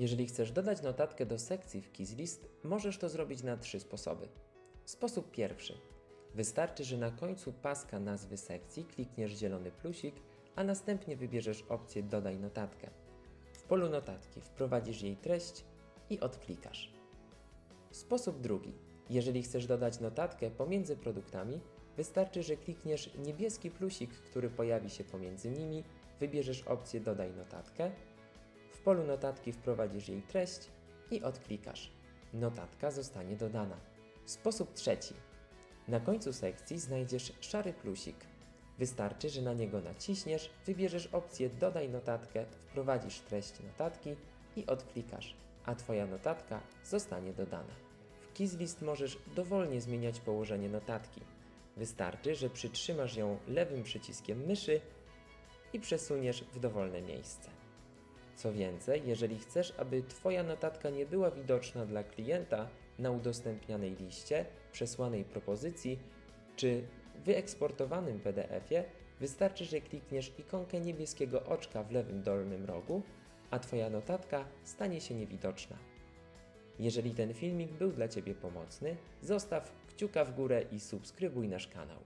Jeżeli chcesz dodać notatkę do sekcji w KizList, możesz to zrobić na trzy sposoby. Sposób pierwszy. Wystarczy, że na końcu paska nazwy sekcji klikniesz zielony plusik, a następnie wybierzesz opcję Dodaj notatkę. W polu notatki wprowadzisz jej treść i odklikasz. Sposób drugi. Jeżeli chcesz dodać notatkę pomiędzy produktami, wystarczy, że klikniesz niebieski plusik, który pojawi się pomiędzy nimi, wybierzesz opcję Dodaj notatkę, polu notatki wprowadzisz jej treść i odklikasz. Notatka zostanie dodana. Sposób trzeci. Na końcu sekcji znajdziesz szary plusik. Wystarczy, że na niego naciśniesz, wybierzesz opcję Dodaj notatkę, wprowadzisz treść notatki i odklikasz, a Twoja notatka zostanie dodana. W KizList możesz dowolnie zmieniać położenie notatki. Wystarczy, że przytrzymasz ją lewym przyciskiem myszy i przesuniesz w dowolne miejsce. Co więcej, jeżeli chcesz, aby Twoja notatka nie była widoczna dla klienta na udostępnianej liście, przesłanej propozycji czy wyeksportowanym PDF-ie, wystarczy, że klikniesz ikonkę niebieskiego oczka w lewym dolnym rogu, a Twoja notatka stanie się niewidoczna. Jeżeli ten filmik był dla Ciebie pomocny, zostaw kciuka w górę i subskrybuj nasz kanał.